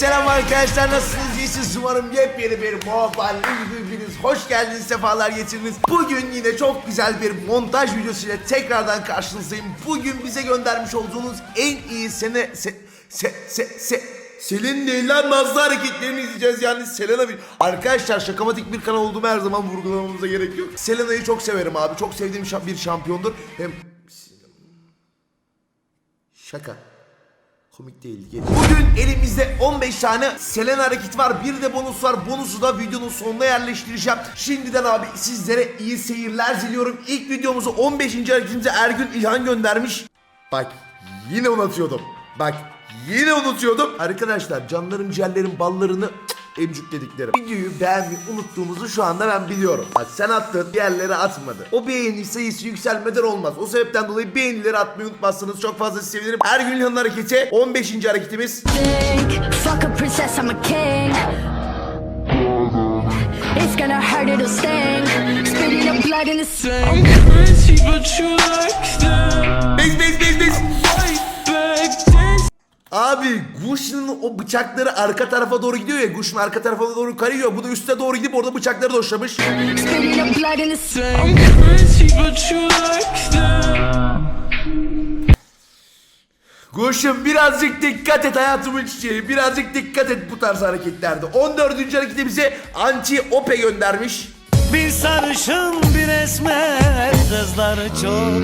arkadaşlar nasılsınız? İyisiniz umarım yepyeni bir mobile videonuz. Hoş geldiniz, sefalar getirdiniz. Bugün yine çok güzel bir montaj videosuyla tekrardan karşınızdayım. Bugün bize göndermiş olduğunuz en iyi sene... Se, se, se, se, Selin değil lan Nazlı hareketlerini izleyeceğiz yani Selena bir... Arkadaşlar şakamatik bir kanal olduğumu her zaman vurgulamamıza gerek yok. Selena'yı çok severim abi. Çok sevdiğim bir şampiyondur. Hem... Şaka. Komik değil. Bugün elimizde 15 tane Selena hareketi var. Bir de bonus var. Bonusu da videonun sonuna yerleştireceğim. Şimdiden abi sizlere iyi seyirler diliyorum. İlk videomuzu 15. hareketimize Ergün İlhan göndermiş. Bak yine unutuyordum. Bak yine unutuyordum. Arkadaşlar canlarım ciğerlerim ballarını cık, emcüklediklerim. Videoyu beğenmeyi unuttuğumuzu şu anda ben biliyorum. Bak sen attın diğerleri atmadı. O beğeni sayısı yükselmeden olmaz. O sebepten dolayı beğenileri atmayı unutmazsanız çok fazla sevinirim. Her gün İlhan'ın hareketi 15. hareketimiz. Fuck a princess, I'm a king. It's gonna hurt, it'll sting. Spitting the blood in the sling. crazy, but you like them. Bez bez bez bez. Abi Gush'un o bıçakları arka tarafa doğru gidiyor ya. Gush'un arka tarafa doğru kayıyor. Bu da üste doğru gidip orada bıçakları doşlamış. Gush'um birazcık dikkat et hayatımın çiçeği. Birazcık dikkat et bu tarz hareketlerde. 14. hareketimize Anti Ope göndermiş. Bir sarışın bir esmer kızları çok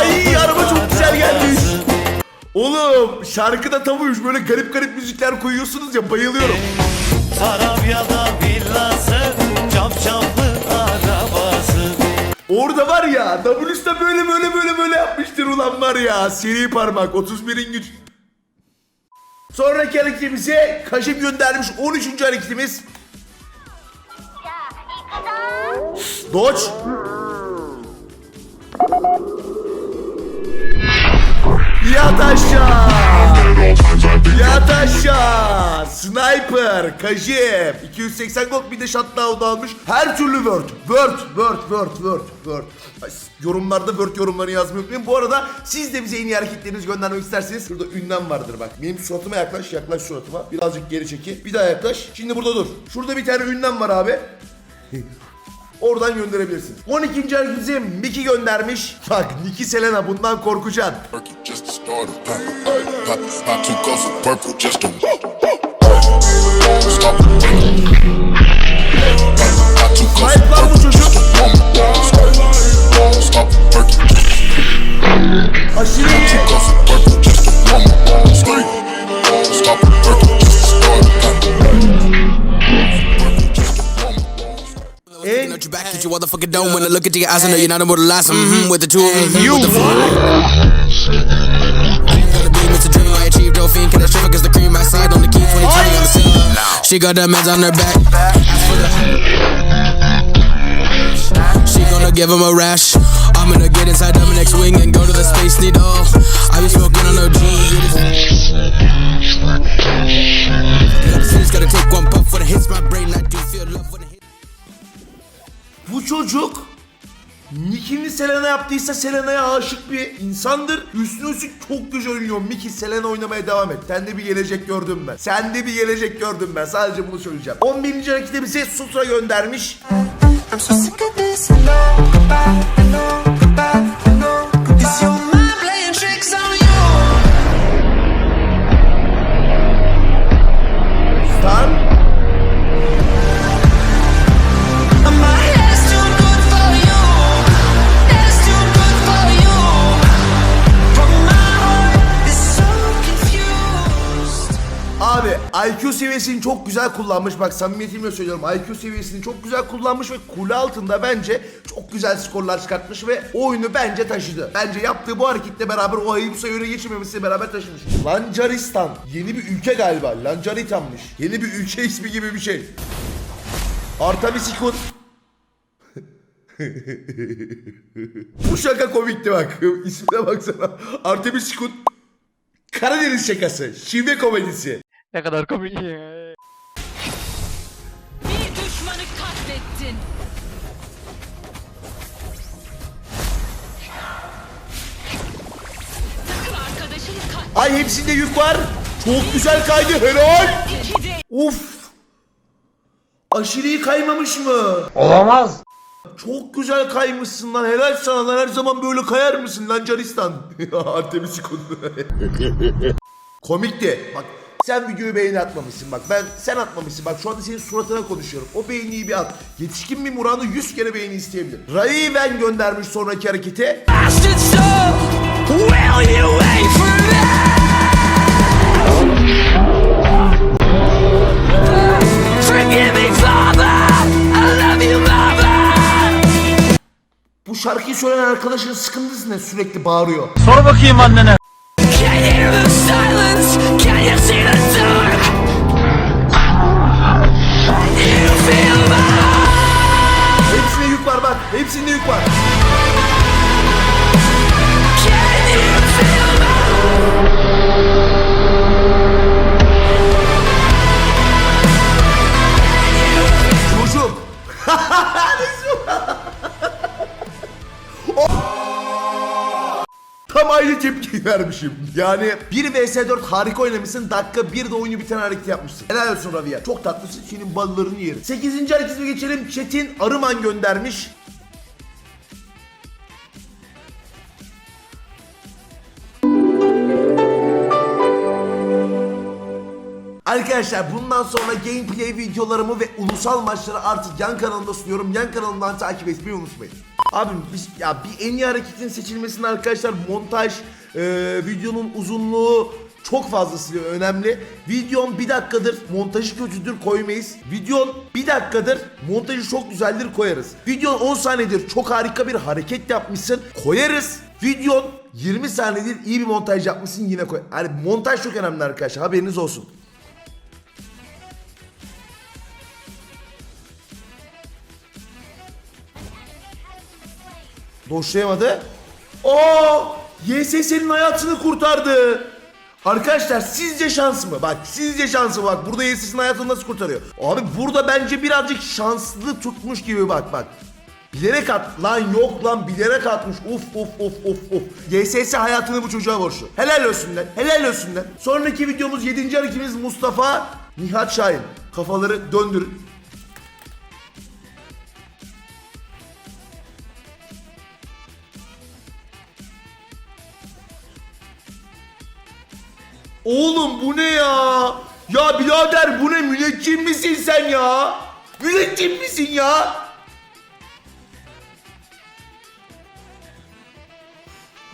Ay araba çok güzel gelmiş. Oğlum şarkıda tavuymuş böyle garip garip müzikler koyuyorsunuz ya bayılıyorum. Tarabya'da villası Çap çaplı arabası Orada var ya W'sta böyle böyle böyle böyle yapmıştır ulan var ya. Seri parmak 31'in güç. Sonraki hareketimize Kaşım göndermiş 13. hareketimiz. Doç. Yat aşağı. Yat aşağı. Sniper. Kajim. 280 gold bir de shutdown almış. Her türlü word. Word. Word. Word. Word. Word. Yorumlarda word yorumlarını yazmayı unutmayın. Bu arada siz de bize en iyi hareketlerinizi göndermek isterseniz şurada ünlem vardır bak. Benim suratıma yaklaş. Yaklaş suratıma. Birazcık geri çekil. Bir daha yaklaş. Şimdi burada dur. Şurada bir tane ünlem var abi. Oradan gönderebilirsiniz. 12. hareketimize Miki göndermiş. Bak Niki Selena bundan korkacaksın. Purple motherfucking dome. When I look into your eyes, I know you're not immortalized. Mm-hmm, with the two, mm-hmm, you. with the four. Gonna be Mr. Dream, I achieved no fiend. Can I strip the cream I said on the key 2020 on the scene. She got meds on her back. She gonna give him a rash. I'm gonna get inside Dominic's wing and go to the space needle. I be smoking on her. Just gotta take one puff when it hits my brain. I do Bu çocuk Nicki'nin Selena yaptıysa Selena'ya aşık bir insandır. Üstüne üstlük çok güzel oynuyor. Miki Selena oynamaya devam et. Sende bir gelecek gördüm ben. Sende bir gelecek gördüm ben. Sadece bunu söyleyeceğim. 11. harekette bize Sutra göndermiş. I'm so sick of this. I know goodbye, goodbye, Is seviyesini çok güzel kullanmış. Bak samimiyetimle söylüyorum. IQ seviyesini çok güzel kullanmış ve kule altında bence çok güzel skorlar çıkartmış ve oyunu bence taşıdı. Bence yaptığı bu hareketle beraber o ayı bu sayıya geçirmemesiyle beraber taşımış. Lancaristan. Yeni bir ülke galiba. Lancaritan'mış. Yeni bir ülke ismi gibi bir şey. Artamisikun. bu şaka komikti bak. İsmine baksana. Artemisikun. Karadeniz şakası. Şive komedisi. Ne kadar komik ya. Bir düşmanı katlettin. Ay hepsinde yük var. Çok güzel kaydı. Helal. Uf. Aşırı iyi kaymamış mı? Olamaz. Çok güzel kaymışsın lan. Helal sana lan. Her zaman böyle kayar mısın lan Caristan? Artemis'i konu. Komikti. Bak sen videoyu beğeni atmamışsın bak. Ben sen atmamışsın. Bak şu anda senin suratına konuşuyorum. O beğeniyi bir at. Yetişkin bir Murat'ı 100 kere beğeni isteyebilir. Raven göndermiş sonraki Mother. Bu şarkıyı söyleyen arkadaşın sıkıntısı ne? Sürekli bağırıyor. Can you Tam aynı tepki vermişim. Yani 1 vs 4 harika oynamışsın. Dakika 1 de oyunu biten hareket yapmışsın. Helal olsun Rabia. Çok tatlısın. Senin ballarını yerim. 8. hareketine geçelim. Çetin Arıman göndermiş. Arkadaşlar bundan sonra gameplay videolarımı ve ulusal maçları artık yan kanalımda sunuyorum. Yan kanalımdan takip etmeyi unutmayın. Abim biz ya bir en iyi hareketin seçilmesinde arkadaşlar montaj, e, videonun uzunluğu çok fazlasıyla önemli. Videom bir dakikadır, montajı kötüdür koymayız. Videon bir dakikadır, montajı çok güzeldir koyarız. Videon 10 saniyedir çok harika bir hareket yapmışsın koyarız. Videon 20 saniyedir iyi bir montaj yapmışsın yine koy. Yani montaj çok önemli arkadaşlar haberiniz olsun. Doşlayamadı. Oo! YSS'nin hayatını kurtardı. Arkadaşlar sizce şans mı? Bak sizce şansı bak. Burada YSS'nin hayatını nasıl kurtarıyor? Abi burada bence birazcık şanslı tutmuş gibi bak bak. Bilerek at. Lan yok lan bilerek atmış. Uf uf uf uf uf. YSS hayatını bu çocuğa borçlu. Helal olsun lan. Helal olsun lan. Sonraki videomuz 7. hareketimiz Mustafa Nihat Şahin. Kafaları döndürün. Oğlum bu ne ya? Ya birader bu ne müneccim misin sen ya? Müneccim misin ya?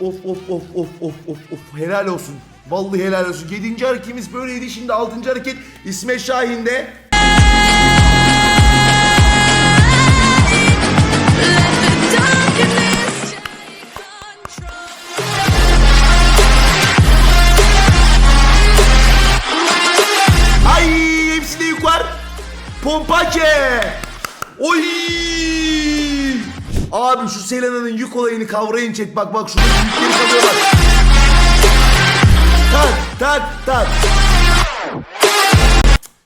Of of of of of of of helal olsun. Vallahi helal olsun. 7. hareketimiz böyleydi. Şimdi 6. hareket İsmet Şahin'de. Abi şu Selena'nın yük olayını kavrayın çek. Bak bak şurada yükleri kalıyorlar. Tak tak tak.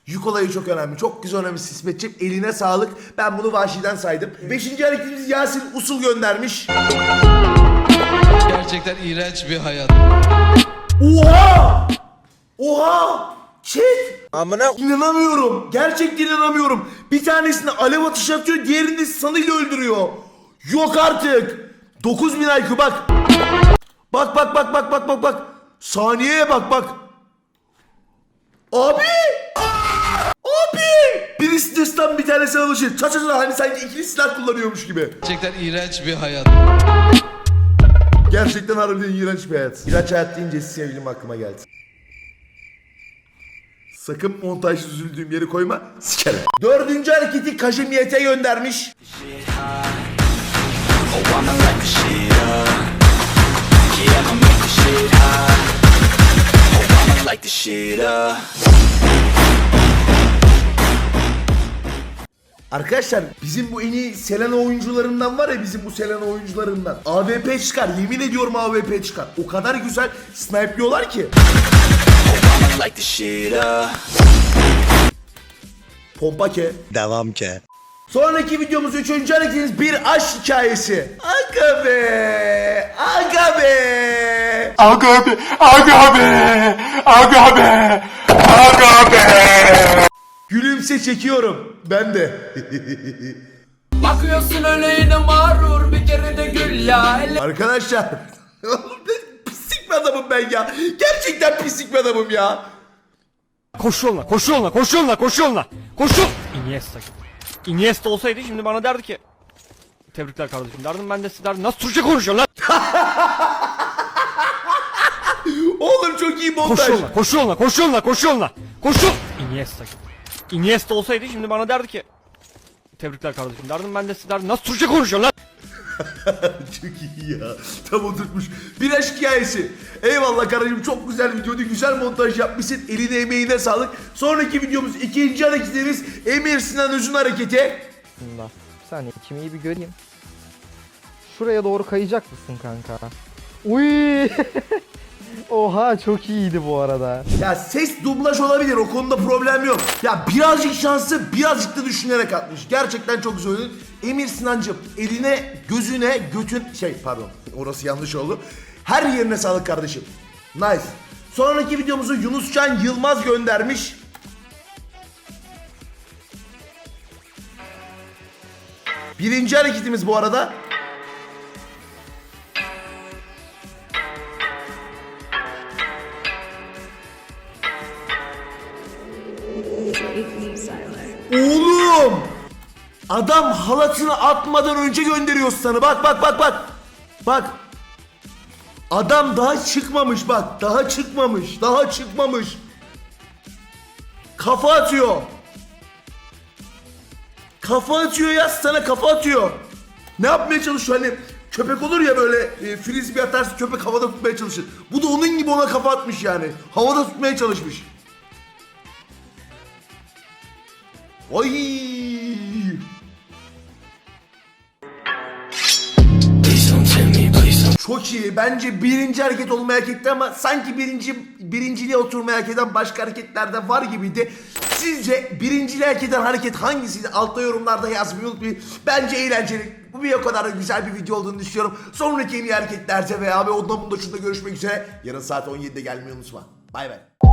Yük olayı çok önemli. Çok güzel önemli İsmetciğim. Eline sağlık. Ben bunu vahşiden saydım. Beşinci hareketimiz Yasin Usul göndermiş. Gerçekten iğrenç bir hayat. Oha! Oha! Chat! Amına inanamıyorum. Gerçekten inanamıyorum. Bir tanesini alev atışı atıyor, diğerini sanıyla öldürüyor. Yok artık. 9000 IQ bak. Bak bak bak bak bak bak bak. Saniyeye bak bak. Abi! Abi! Birisi destan bir tanesi alışır. Çat çat hani sanki ikili silah kullanıyormuş gibi. Gerçekten iğrenç bir hayat. Gerçekten harbiden iğrenç bir hayat. İğrenç hayat deyince sevgilim aklıma geldi. Sakın montajsız üzüldüğüm yeri koyma. Sikerim. Dördüncü hareketi Kajimiyet'e göndermiş. Arkadaşlar bizim bu en iyi Selena oyuncularından var ya bizim bu Selena oyuncularından. AWP çıkar yemin ediyorum AWP çıkar. O kadar güzel snipe'liyorlar ki. Pompa ke. Devam ke. Sonraki videomuz üçüncü hareketimiz bir aşk hikayesi. Aga be! Aga be! Aga be, aga be, aga be, aga be. Gülümse çekiyorum. Ben de. Bakıyorsun öyle yine mağrur bir kere de gül ya. Elle Arkadaşlar. pislik bir adamım ben ya. Gerçekten pislik bir adamım ya. Koş yoluna, koş yoluna, koş yoluna, koş yoluna. Koşun. Iniesta gibi. Iniesta olsaydı şimdi bana derdi ki Tebrikler kardeşim derdim ben de size derdim nasıl Türkçe konuşuyorsun lan? Oğlum çok iyi montaj. Koş yoluna, koş yoluna, koş yoluna, koş yoluna. Koşun. Iniesta. Iniesta olsaydı şimdi bana derdi ki Tebrikler kardeşim derdim ben de size derdim nasıl Türkçe konuşuyorsun lan? Çok iyi ya. Tam oturtmuş. Bir aşk hikayesi. Eyvallah kardeşim çok güzel videoydu. Güzel montaj yapmışsın. Eline emeğine sağlık. Sonraki videomuz ikinci hareketimiz Emir Sinan Öz'ün hareketi. aslında. Bir saniye kimi iyi bir göreyim. Şuraya doğru kayacak mısın kanka? Uy! Oha çok iyiydi bu arada. Ya ses dublaj olabilir o konuda problem yok. Ya birazcık şansı birazcık da düşünerek atmış. Gerçekten çok güzel oyun. Emir Sinancım eline, gözüne, götün şey pardon orası yanlış oldu. Her yerine sağlık kardeşim. Nice. Sonraki videomuzu Yunuscan Yılmaz göndermiş. Birinci hareketimiz bu arada. Adam halatını atmadan önce gönderiyor sana. Bak bak bak bak. Bak. Adam daha çıkmamış bak. Daha çıkmamış. Daha çıkmamış. Kafa atıyor. Kafa atıyor ya sana kafa atıyor. Ne yapmaya çalışıyor hani köpek olur ya böyle e, frisbee atarsın köpek havada tutmaya çalışır. Bu da onun gibi ona kafa atmış yani. Havada tutmaya çalışmış. Ay! Çok iyi. Bence birinci hareket olmaya hak etti ama sanki birinci birinciliğe oturmaya hak eden başka hareketler de var gibiydi. Sizce birinciliğe hak eden hareket hangisiydi? Altta yorumlarda yazmayı unutmayın. Bence eğlenceli. Bu bir o kadar da güzel bir video olduğunu düşünüyorum. Sonraki en iyi hareketlerde veya ve ondan bunda şunda görüşmek üzere. Yarın saat 17'de gelmeyi unutma. Bay bay.